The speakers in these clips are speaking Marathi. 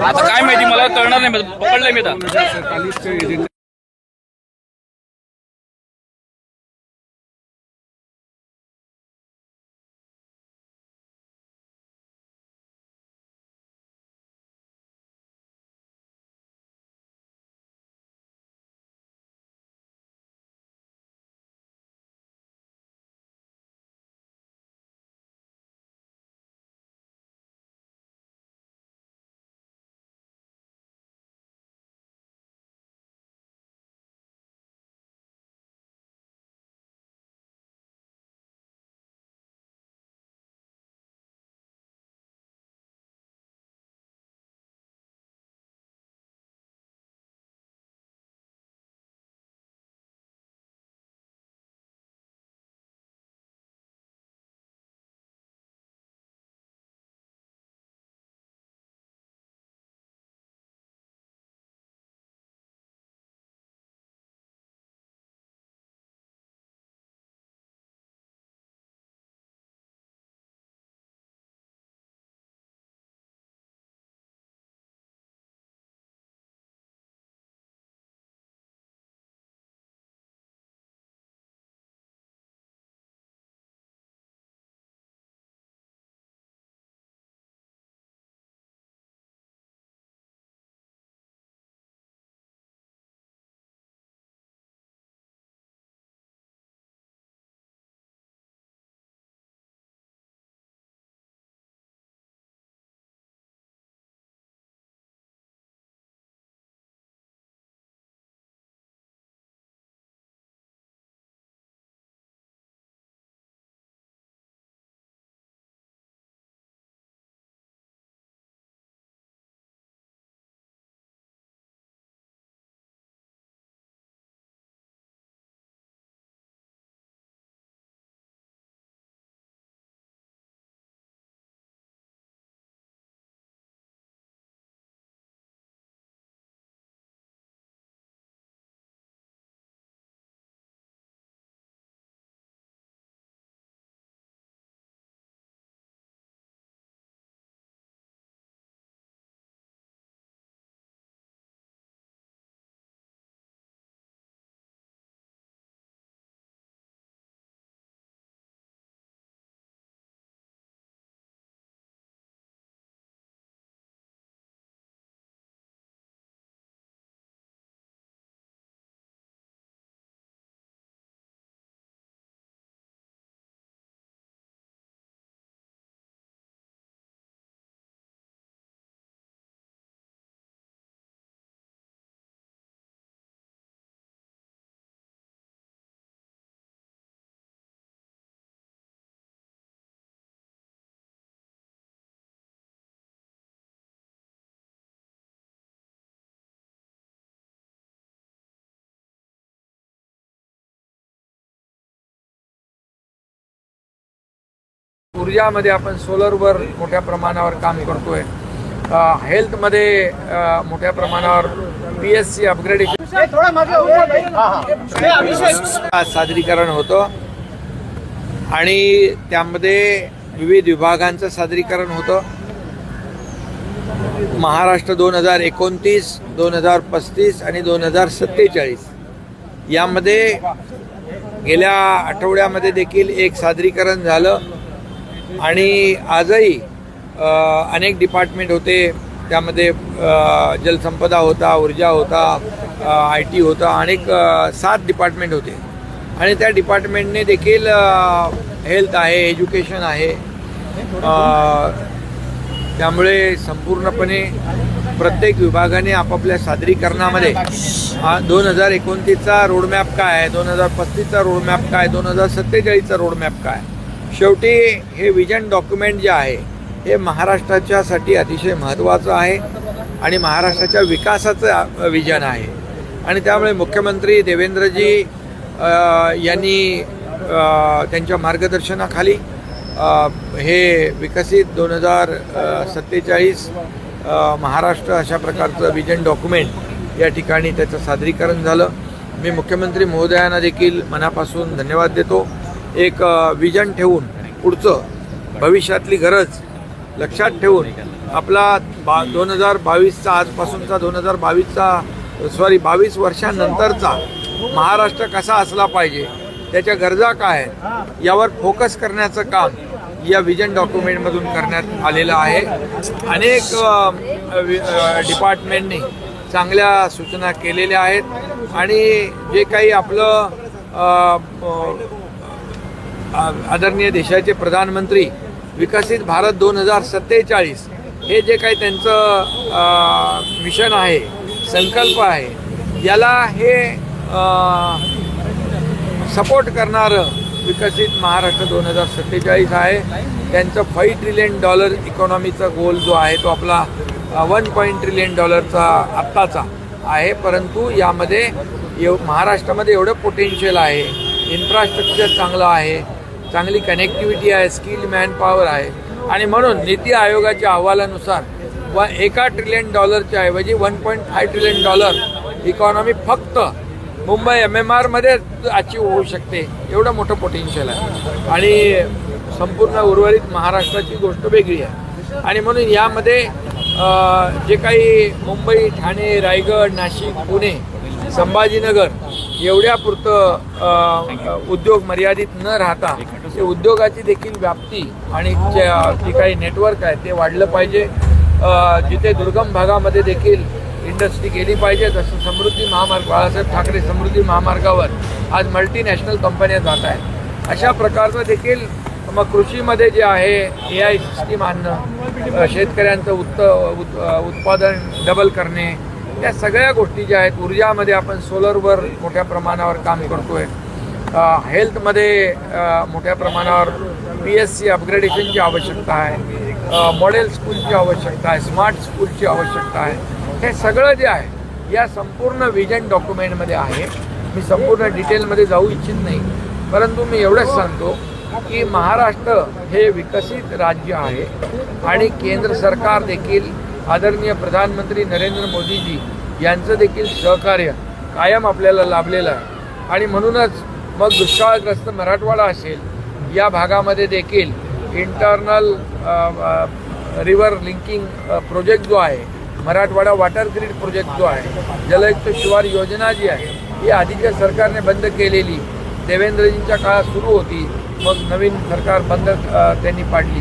आता काय माहिती मला कळणार नाही पकडलंय मी आता. ऊर्जामध्ये आपण सोलरवर मोठ्या प्रमाणावर काम करतोय. हेल्थमध्ये मोठ्या प्रमाणावर पी एस सी अपग्रेडेशन सादरीकरण होतं. आणि त्यामध्ये विविध विभागांचं सादरीकरण होतं. महाराष्ट्र दोन हजार एकोणतीस दोन हजार पस्तीस आणि दोन हजार सत्तेचाळीस. यामध्ये गेल्या आठवड्यामध्ये देखील एक सादरीकरण झालं. आणि आजही अनेक डिपार्टमेंट होते. त्यामध्ये जलसंपदा होता ऊर्जा होता आय टी होता अनेक सात डिपार्टमेंट होते. आणि त्या डिपार्टमेंटने देखील हेल्थ आहे एज्युकेशन आहे. त्यामुळे संपूर्णपणे प्रत्येक विभागाने आपापल्या सादरीकरणामध्ये दोन हजार एकोणतीसचा रोडमॅप काय आहे दोन हजार पस्तीसचा रोडमॅप काय दोन हजार सत्तेचाळीसचा रोडमॅप काय शेवटी हे विजन डॉक्युमेंट जे आहे हे महाराष्ट्राच्यासाठी अतिशय महत्त्वाचं आहे आणि महाराष्ट्राच्या विकासाचं विजन आहे. आणि त्यामुळे मुख्यमंत्री देवेंद्रजी यांनी त्यांच्या मार्गदर्शनाखाली हे विकसित दोन हजार सत्तेचाळीस महाराष्ट्र अशा प्रकारचं विजन डॉक्युमेंट या ठिकाणी त्याचं सादरीकरण झालं. मी मुख्यमंत्री महोदयांना देखील मनापासून धन्यवाद देतो. एक विजन ठेवून पुढचं भविष्यातली गरज लक्षात ठेवून आपला बा दोन हजार बावीसचा आजपासूनचा दोन हजार बावीसचा सॉरी बावीस वर्षानंतरचा महाराष्ट्र कसा असला पाहिजे त्याच्या गरजा काय आहेत यावर फोकस करण्याचं काम या विजन डॉक्युमेंटमधून करण्यात आलेलं आहे. अनेक वि- डिपार्टमेंटनी चांगल्या सूचना केलेल्या आहेत आणि जे काही आपलं आदरणीय देशाचे प्रधानमंत्री विकसित भारत दोन हजार सत्तेचाळीस हे जे काही त्यांचं मिशन आहे संकल्प आहे याला हे सपोर्ट करणारं विकसित महाराष्ट्र दोन हजार सत्तेचाळीस आहे. त्यांचं फाईव्ह ट्रिलियन डॉलर इकॉनॉमीचा गोल जो आहे तो आपला वन पॉईंट ट्रिलियन डॉलरचा आत्ताचा आहे. परंतु यामध्ये एव महाराष्ट्रामध्ये एवढं पोटेन्शियल आहे इन्फ्रास्ट्रक्चर चांगलं आहे चांगली कनेक्टिव्हिटी आहे स्किल मॅनपॉवर आहे. आणि म्हणून नीती आयोगाच्या अहवालानुसार व एका ट्रिलियन डॉलरच्या ऐवजी one point five trillion dollar economy फक्त मुंबई एम एम आरमध्ये अचीव होऊ शकते. एवढं मोठं पोटेन्शियल आहे. आणि संपूर्ण उर्वरित महाराष्ट्राची गोष्ट वेगळी आहे. आणि म्हणून यामध्ये जे काही मुंबई ठाणे रायगड नाशिक पुणे संभाजीनगर एवढ्यापुरतं उद्योग मर्यादित न राहता ते उद्योगाची देखील व्याप्ती आणि जे- जे काही नेटवर्क आहे ते वाढलं पाहिजे. जिथे दुर्गम भागामध्ये देखील इंडस्ट्री गेली पाहिजे जसं समृद्धी महामार्ग बाळासाहेब ठाकरे समृद्धी महामार्गावर आज मल्टीनॅशनल कंपन्या जात आहेत. अशा प्रकारचं देखील मग कृषीमध्ये जे आहे ए आय सिस्टीम आणणं शेतकऱ्यांचं उत्त उत उत्पादन डबल करणे या सगळ्या गोष्टी ज्या आहेत ऊर्जामध्ये आपण सोलरवर मोठ्या प्रमाणावर काम करतोय. आहे हेल्थमध्ये मोठ्या प्रमाणावर पी एस सी अपग्रेडेशनची आवश्यकता आहे. मॉडेल स्कूलची आवश्यकता आहे स्मार्ट स्कूलची आवश्यकता आहे. हे सगळं जे आहे या संपूर्ण विजन डॉक्युमेंटमध्ये आहे. मी संपूर्ण डिटेलमध्ये जाऊ इच्छित नाही. परंतु मी एवढंच सांगतो की महाराष्ट्र हे विकसित राज्य आहे आणि केंद्र सरकार देखील आदरणीय प्रधानमंत्री नरेंद्र मोदीजी यांचं देखील सहकार्य कायम आपल्याला लाभलेलं आहे. आणि म्हणूनच मग दुष्काळग्रस्त मराठवाडा असेल या भागामध्ये देखील इंटरनल रिव्हर लिंकिंग प्रोजेक्ट जो आहे मराठवाडा वॉटर ग्रीड प्रोजेक्ट जो आहे जलयुक्त शिवार योजना जी आहे ही आधीच्या सरकारने बंद केलेली देवेंद्रजींच्या काळात सुरू होती मग नवीन सरकार बंद त्यांनी पाडली.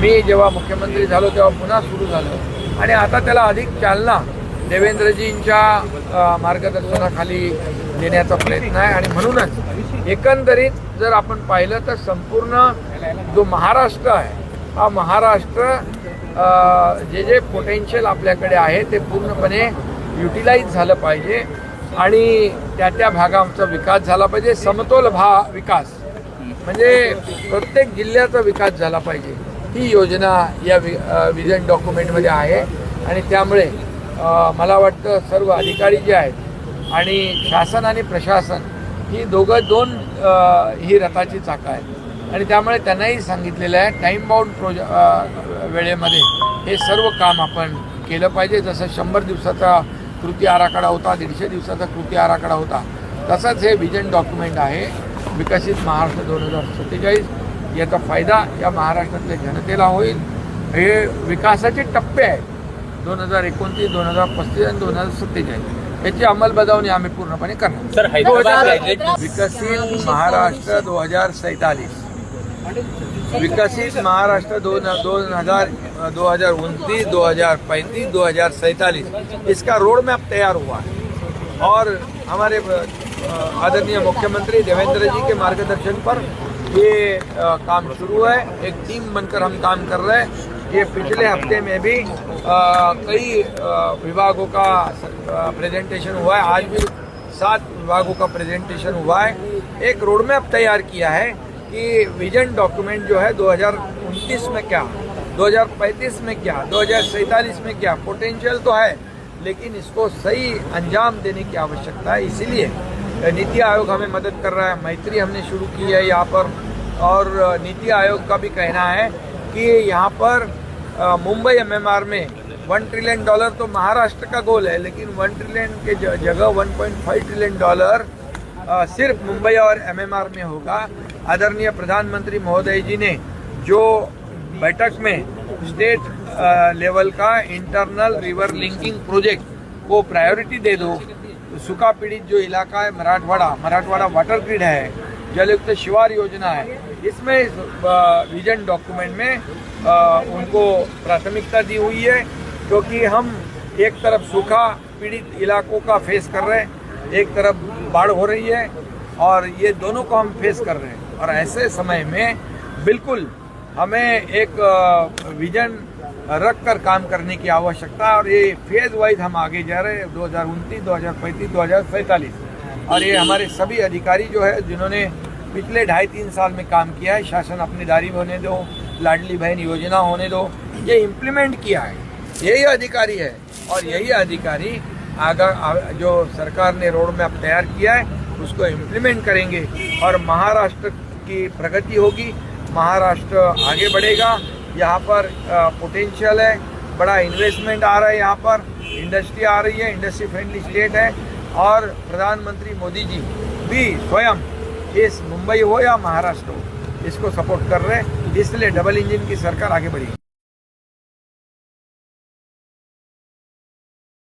मी जेव्हा मुख्यमंत्री झालो तेव्हा पुन्हा सुरू झालं. आणि आता त्याला अधिक चालना देवेंद्रजींच्या मार्गदर्शनाखाली देण्याचा प्रयत्न आहे आणि म्हणूनच एकंदरीत जर आपण पाहिलं तर संपूर्ण जो महाराष्ट्र आहे हा महाराष्ट्र जे जे पोटेन्शियल आपल्याकडे आहे ते पूर्णपणे युटिलाइज झालं पाहिजे आणि त्या त्या भागांचा विकास झाला पाहिजे. समतोल भा विकास म्हणजे प्रत्येक जिल्ह्याचा विकास झाला पाहिजे. ही योजना या वि विजन डॉक्युमेंटमध्ये आहे आणि त्यामुळे मला वाटतं सर्व अधिकारी जे आहेत आणि शासन आणि प्रशासन ही दोघं दोन ही रथाची चाकं आहेत. आणि त्यामुळे त्यांनाही सांगितलेलं आहे टाईम बाउंड प्रोजे वेळेमध्ये हे सर्व काम आपण केलं पाहिजे. जसं शंभर दिवसाचा कृती आराखडा होता दीडशे दिवसाचा कृती आराखडा होता तसंच हे विजन डॉक्युमेंट आहे विकसित महाराष्ट्र दोन हजार सत्तेचाळीस. याचा फायदा या महाराष्ट्रातल्या जनतेला होईल. हे विकासाचे टप्पे आहेत. दोन हजार एकोणतीस दोन हजार पस्तीस आणि दोन हजार सत्तेचाळीस. याची अंमलबजावणी आम्ही पूर्णपणे करणार. सर विकसित महाराष्ट्र दो हज़ार सैतालीस. विकसित महाराष्ट्र दोन दोन हज़ार दो हज़ार उनतीस दो हज़ार पैंतीस दो हज़ार सैतालीस. इसका रोड मैप तैयार हुआ है। और हमारे आदरणीय मुख्यमंत्री देवेंद्र जी के मार्गदर्शन पर ये काम शुरू है। एक टीम बनकर हम काम कर रहे हैं। ये पिछले हफ़्ते में भी अ, कई विभागों का प्रेजेंटेशन हुआ है। आज भी सात विभागों का प्रेजेंटेशन हुआ है। एक रोड मैप तैयार किया है कि विजन डॉक्यूमेंट जो है 2029 में क्या 2035 में क्या 2047 में क्या पोटेंशियल तो है लेकिन इसको सही अंजाम देने की आवश्यकता है। इसीलिए नीति आयोग हमें मदद कर रहा है। मैत्री हमने शुरू की है यहाँ पर। और नीति आयोग का भी कहना है कि यहाँ पर मुंबई एमएमआर में वन ट्रिलियन डॉलर तो महाराष्ट्र का गोल है, लेकिन वन ट्रिलियन के जगह 1.5 ट्रिलियन डॉलर सिर्फ़ मुंबई और एमएमआर में होगा। आदरणीय प्रधानमंत्री महोदय जी ने जो बैठक में स्टेट लेवल का इंटरनल रिवर लिंकिंग प्रोजेक्ट को प्रायोरिटी दे दो, सूखा पीड़ित जो इलाका है, मराठवाड़ा मराठवाड़ा वाटर ग्रिड है जलयुक्त शिवार योजना है, इसमें इस विजन डॉक्यूमेंट में अ, उनको प्राथमिकता दी हुई है क्योंकि हम एक तरफ़ सूखा पीड़ित इलाकों का फेस कर रहे हैं एक तरफ़ बाढ़ हो रही है और ये दोनों को हम फेस कर रहे हैं। और ऐसे समय में बिल्कुल हमें एक विजन रख कर काम करने की आवश्यकता और ये फ़ेज़ वाइज हम आगे जा रहे हैं दो हज़ार उनतीस दो हज़ार पैंतीस दो हज़ार सैंतालीस। और ये हमारे सभी अधिकारी जो है जिन्होंने पिछले ढाई तीन साल में काम किया है शासन अपनी दारी होने दो लाडली बहन योजना होने दो। ये इम्प्लीमेंट किया है। यही अधिकारी है। और यही अधिकारी आगा जो सरकार ने रोड मैप तैयार किया है, उसको इम्प्लीमेंट करेंगे। और महाराष्ट्र की प्रगति होगी। महाराष्ट्र आगे बढ़ेगा। यहाँ पर पोटेंशियल है। बड़ा इन्वेस्टमेंट आ रहा है यहाँ पर। इंडस्ट्री आ रही है। इंडस्ट्री फ्रेंडली स्टेट है। और प्रधानमंत्री मोदी जी भी स्वयं इस मुंबई हो या महाराष्ट्र हो, इसको सपोर्ट कर रहे हैं। इसलिए डबल इंजन की सरकार आगे बढ़ी।